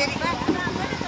jadi Amerika.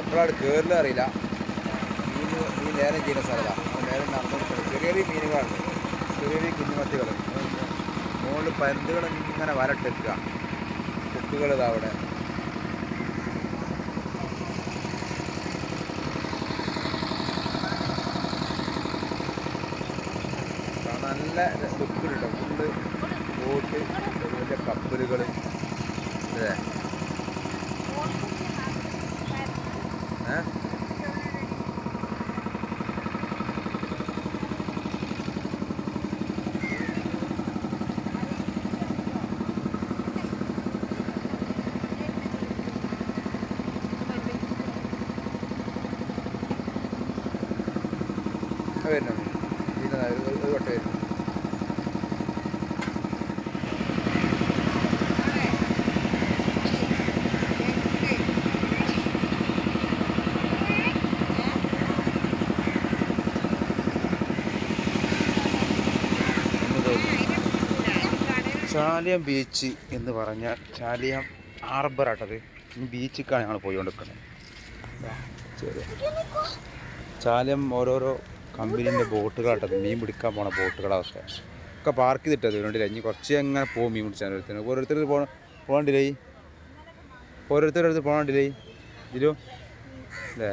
എപ്പോഴാണ് കയറില്ല അറിയില്ല. മീൻ മീൻ നേരം ചെയ്യുന്ന സ്ഥലമാണ് നേരം നടന്നുകൊടുക്കുന്നത് ചെറിയ ചെറിയ മീനുകളാണ്. ചെറിയ ചെറിയ കുഞ്ഞുമത്തികൾ. മുകളിൽ പരുന്തുകൾ ഇങ്ങനെ വരട്ടെത്തുക. കുട്ടികൾ അവിടെ. നല്ല ലുക്കിലുണ്ട് ഫുള്ള് ബോട്ട് വലിയ കപ്പലുകൾ അല്ലേ ഏഹ് വരുന്നു പിന്നെ ഒരു ഒരു വട്ടം വരുന്നു ചാലിയം ബീച്ച് എന്ന് പറഞ്ഞാൽ ചാലിയം ഹാർബറാട്ടത് ഈ ബീച്ചിക്കാണ് ഞങ്ങൾ പോയിക്കൊണ്ടിരിക്കുന്നത് ചാലിയം ഓരോരോ കമ്പനീന്റെ ബോട്ടുകളാട്ടത് മീൻ പിടിക്കാൻ പോണ ബോട്ടുകളാവസ്ഥ ഒക്കെ പാർക്ക് ചെയ്തിട്ടത് വേണ്ടില്ല ഇനി കുറച്ച് എങ്ങനെ പോകും മീൻ പിടിച്ചാൽ ഓരോരുത്തർ ഓരോരുത്തർ പോകണം പോകണ്ടില്ലേ? ഓരോരുത്തരടുത്ത് പോകണ്ടില്ലേ? ഇതിലും അല്ലേ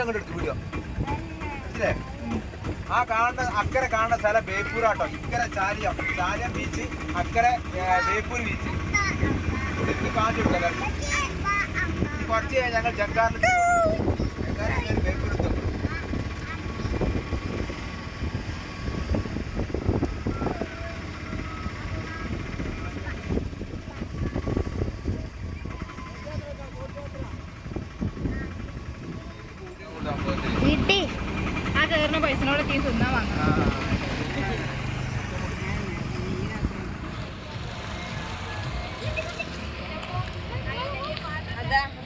അങ്ങോട്ട് ആ കാണുന്ന അക്കരെ കാണുന്ന സ്ഥലം ബേപ്പൂരാട്ടോ. ഇക്കരെ ചാലിയം. ചാലിയം ബീച്ച് അക്കരെ ബേപ്പൂർ ബീച്ച് കാണിച്ചു കൊടുക്കാം കുറച്ച് ഞങ്ങൾ ജങ്കാറിൽ ജങ്കാറിൽ കയറി ബേപ്പൂർ എത്തും കിട്ടി ആ കയറുന്ന വാങ്ങാം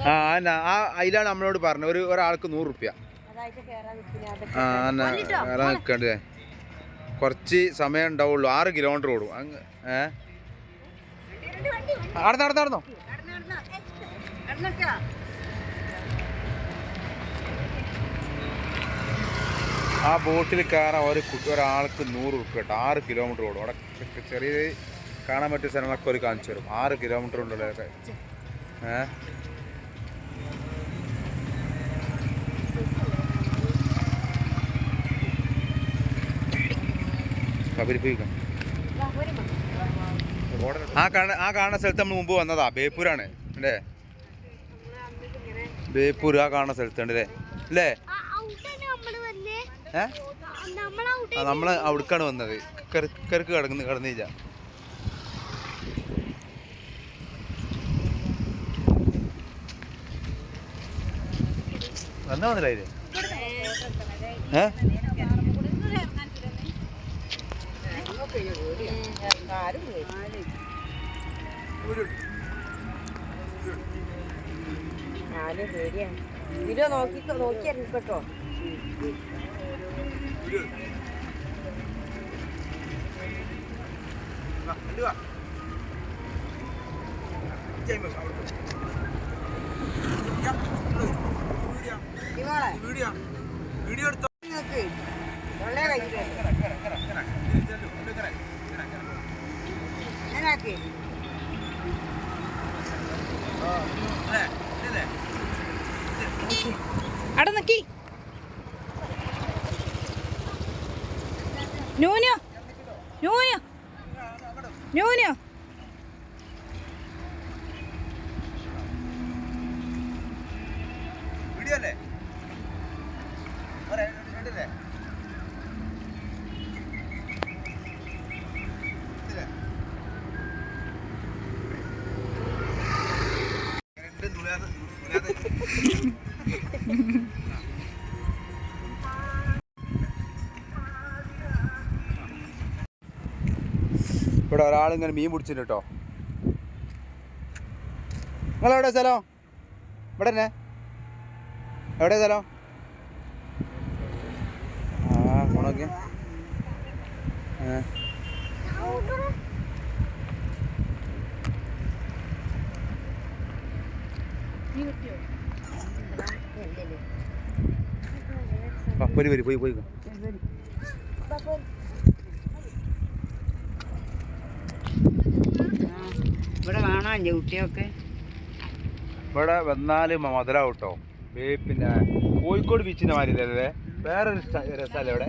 ആ. എന്നാ ആ അതിലാണ് നമ്മളോട് പറഞ്ഞത്. ഒരു ഒരാൾക്ക് നൂറ് റുപ്യ. ആ എന്നാ കയറാൻ നിൽക്കണ്ടേ? കുറച്ച് സമയം ഉണ്ടാവുള്ളൂ. ആറ് കിലോമീറ്റർ ഓടും. അങ്ങ് ഏ? നടന്നോ നടന്നോ നടന്നോ. ആ ബോട്ടിൽ കയറാൻ ഒരു ഒരാൾക്ക് നൂറ് ഉറുപ്പ് കേട്ടോ. ആറ് കിലോമീറ്റർ ഓടും. അവിടെ ചെറിയ കാണാൻ പറ്റിയ സ്ഥലങ്ങളൊക്കെ ഒരു കാണിച്ചു തരും. ആറ് കിലോമീറ്റർ ഉണ്ടല്ലോ ഏ? ആ കാണ ആ കാണുന്ന സ്ഥലത്ത് നമ്മൾ മുമ്പ് വന്നതാ. ബേപ്പൂരാണ്. അല്ലേ? ബേപ്പൂർ ആ കാണുന്ന സ്ഥലത്തുണ്ട് അല്ലേ? അല്ലേ? ഏ? ആ നമ്മൾ അവിടേക്കാണ് വന്നത്. കരക്ക് കിടന്ന് കിടന്നില്ല. വന്നാ വന്നില്ലേ ഏ? വീഡിയോ നോക്കി നോക്കിയായിരുന്നു കേട്ടോ നിങ്ങൾക്ക് തൊള്ളേ കഴിക്കില്ലേ ഞാനാക്കി അവിടെ നിക്കി. നൂനു ന്യൂനോ നൂനു ഇവിടെ ഒരാളിങ്ങനെ മീൻ പിടിച്ചിട്ട് കേട്ടോ. നിങ്ങളെവിടെ സ്ഥലം? ഇവിടെ തന്നെ. എവിടെ സ്ഥലം? ആ ഗുണമൊക്കെ പോയി പോയി. പോയി കാണാല്ലേ കുട്ടിയൊക്കെ? ഇവിടെ വന്നാൽ മധുര കേട്ടോ പിന്നെ കോഴിക്കോട് ബീച്ചിന്റെ മാതിരിയല്ലേ വേറൊരു രസമല്ലേ ഇവിടെ?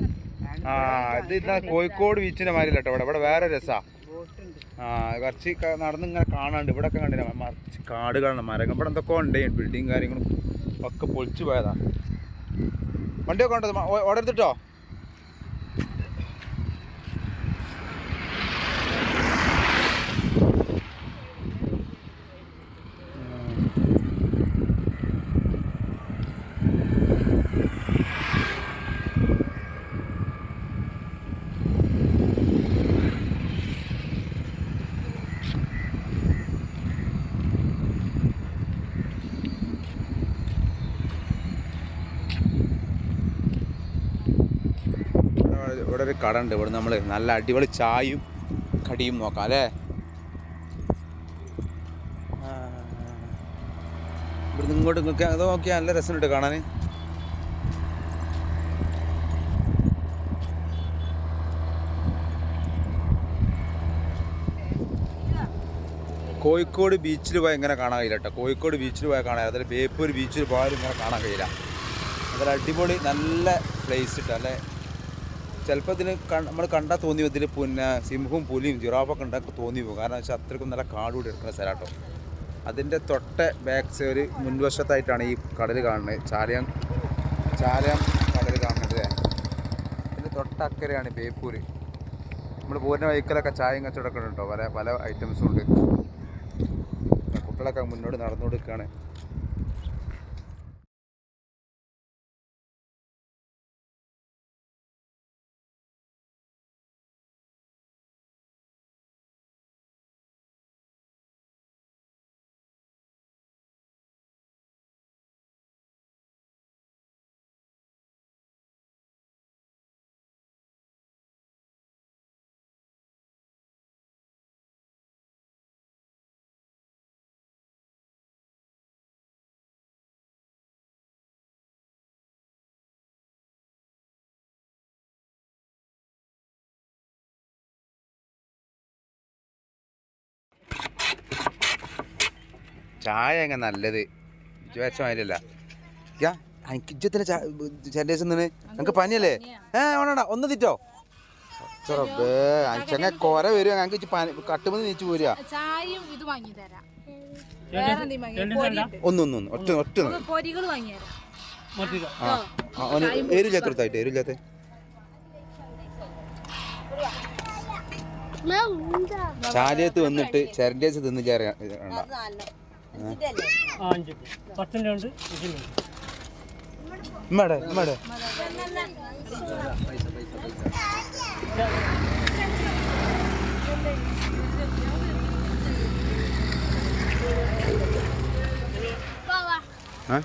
ആ ഇത് ഇതാ കോഴിക്കോട് ബീച്ചിന്റെ മാതിരില്ല കേട്ടോ ഇവിടെ. ഇവിടെ വേറെ രസമാണ് ആ കുറച്ച് നടന്ന് ഇങ്ങനെ കാണാണ്ട് ഇവിടെ ഒക്കെ കണ്ടില്ല മറിച്ച് കാടുകളാണ് മരങ്ങൾ. ഇവിടെ എന്തൊക്കെ ഉണ്ട്. ബിൽഡിങ് കാര്യങ്ങളും ഒക്കെ പൊളിച്ചു പോയതാ. വണ്ടിയൊക്കെ ഉണ്ടോ? ഓർഡർ എടുത്തിട്ടോ ഇവിടെ- ഇവിടെ ഒരു കട ഉണ്ട് ഇവിടെ നമ്മൾ നല്ല അടിപൊളി ചായയും കടിയും നോക്കാം അല്ലേ. ഇവിടുന്ന് ഇങ്ങോട്ട് ഇങ്ങോട്ട് അത് നോക്കിയാൽ നല്ല രസമുണ്ട് കാണാൻ കോഴിക്കോട് ബീച്ചിൽ പോയാൽ ഇങ്ങനെ കാണാൻ കഴിയില്ല കേട്ടോ. കോഴിക്കോട് ബീച്ചിൽ പോയാൽ കാണാൻ അതിൽ ബേപ്പൂർ ബീച്ചിൽ പോയാലും ഇങ്ങനെ കാണാൻ കഴിയില്ല. അതൊരു അടിപൊളി നല്ല പ്ലേസ് ഇട്ട് അല്ലേ? ചിലപ്പോൾ ഇതിന് നമ്മൾ കണ്ടാൽ തോന്നി ഇതിൽ പിന്നെ സിംഹവും പുലിയും ജിറാഫൊക്കെ ഉണ്ടാക്കി തോന്നി പോകും. കാരണം വെച്ചാൽ അത്രയ്ക്കും നല്ല കാടുകൂടി എടുക്കുന്ന സ്ഥലമാട്ടോ അതിന്റെ തൊട്ട ബാക്ക് സൈഡ് മുൻവശത്തായിട്ടാണ് ഈ കടൽ കാണുന്നത്. ചാലയം ചാലയം കടൽ കാണുന്നത് അതിന്റെ തൊട്ടക്കരയാണ് ബേപ്പൂര്. നമ്മൾ പോരുന്ന വൈക്കലൊക്കെ ചായയും കച്ചവടമൊക്കെ ഉണ്ടോ? പല പല ഐറ്റംസും ഉണ്ട്. കുട്ടികളൊക്കെ മുന്നോട്ട് നടന്നു ചായ അങ്ങ് നല്ലത് മാതിരിയല്ല. യാ എനിക്ക് ഇജ്ജത്തിലെ ചെല്ലേസ് നിന്ന് ഞങ്ങൾക്ക് പനിയല്ലേ? ഏ വേണണ്ട ഒന്ന് തിറ്റോ ചെങ്ങ കൊര വരിക ഞങ്ങൾക്ക് കട്ടുമെന്ന് നീച്ചു പോരുക ഒന്ന് ഒന്ന് ഒന്ന് ഒറ്റ ഒറ്റ ആ ഒന്ന് എരില്ലാത്ത ചാലിയത്ത് വന്നിട്ട് ചെരണ്ടേസ് ആ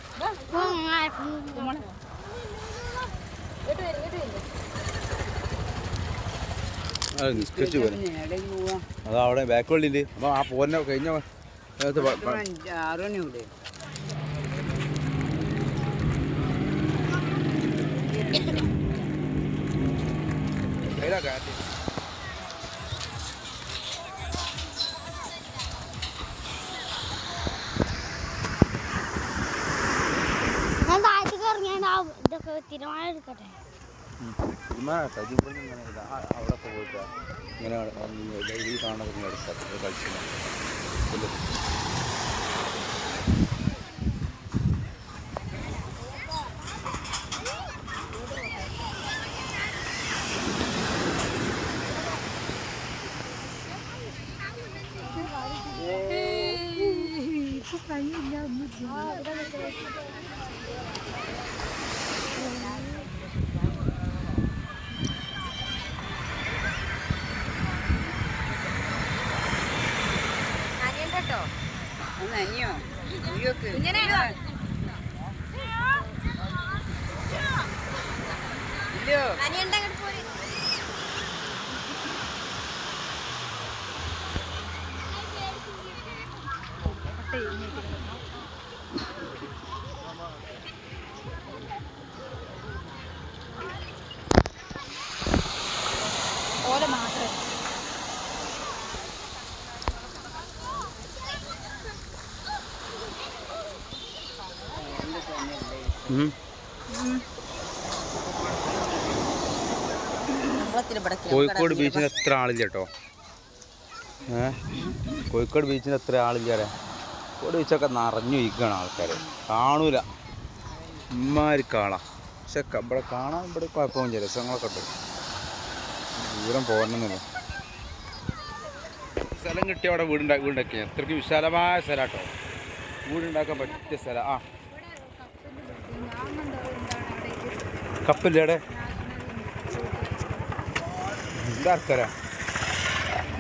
അത് നിസ്കരിച്ചു പോലെ എവിടെയും പോവാ അത് അവിടെ ബാക്ക് വള്ളിണ്ട് അപ്പൊ ആ പോന്നെ കഴിഞ്ഞ ഇതൊക്കെ തീരുമാനം എടുക്കട്ടെ. തീരുമാനം കേട്ടോ. ഇത് ഇവിടുന്ന് ഇങ്ങനെ അവിടെ പോയിട്ട് ഇങ്ങനെ ഈ കാണുന്ന കളിച്ചു ഇല്ല. കേട്ടോ ഒന്ന് അനിയോ ഉയ്യോക്ക്. അനിയുണ്ടെങ്കിൽ ഓല കോഴിക്കോട് ബീച്ചിന് എത്ര ആളില്ല കേട്ടോ ഏ? കോഴിക്കോട് ബീച്ചിന് എത്ര ആളില്ല അറിയാം കോഴിക്കോട് ബീച്ചൊക്കെ നിറഞ്ഞു ഇരിക്കണം ആൾക്കാർ കാണൂല. ഇമ്മാരി കാണാം പക്ഷെ ഇവിടെ കാണാൻ ഇവിടെ കുഴപ്പമൊന്നുമില്ല രസങ്ങളൊക്കെ ഉണ്ട്. ദൂരം പോകണമെന്നില്ല. സ്ഥലം കിട്ടിയ അവിടെ വീടുണ്ടാക്കി വീടുണ്ടാക്കി അത്രയ്ക്ക് വിശാലമായ സ്ഥലം കേട്ടോ വീടുണ്ടാക്കാൻ പറ്റിയ സ്ഥലം. ആ. കപ്പില്ലേ അവിടെ എന്താ ആൾക്കാരാ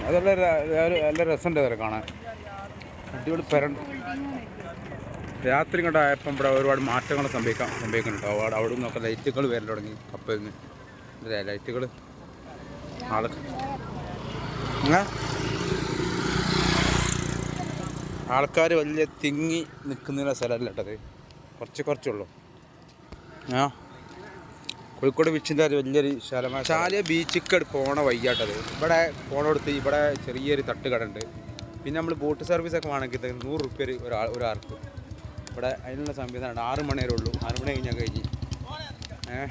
അതല്ല നല്ല രസമുണ്ട് അവരെ കാണാൻ. അടിപൊളി പെര രാത്രി കൊണ്ട് ആയപ്പം ഇവിടെ ഒരുപാട് മാറ്റങ്ങൾ സംഭവിക്കാം സംഭവിക്കുന്നുണ്ട്. അവിടെ അവിടെ നിന്നൊക്കെ ലൈറ്റുകൾ വരൽ തുടങ്ങി. കപ്പയിൽ നിന്ന് ലൈറ്റുകൾ ആൾ? ആൾക്കാർ വലിയ തിങ്ങി നിൽക്കുന്ന സ്ഥലമല്ല കേട്ടത് കുറച്ച് കുറച്ചുള്ളൂ. ആ? കോഴിക്കോട് ബീച്ചിന്റെ ഒരു വലിയൊരു ശാലമാണ് ശാലിയ ബീച്ചിക്കട് പോണ വയ്യാട്ടത്. ഇവിടെ പോണടുത്ത് ഇവിടെ ചെറിയൊരു തട്ടുകട ഉണ്ട് പിന്നെ നമ്മൾ ബോട്ട് സർവീസ് ഒക്കെ വേണമെങ്കിൽ നൂറ് റുപ്യ ഒരാൾ ഒരാൾക്ക്. ഇവിടെ അതിനുള്ള സംവിധാനമുണ്ട് ആറ് മണി വരെ ഉള്ളൂ. ആറ് മണി കഴിഞ്ഞാൽ കഴിഞ്ഞ്. ഏഹ്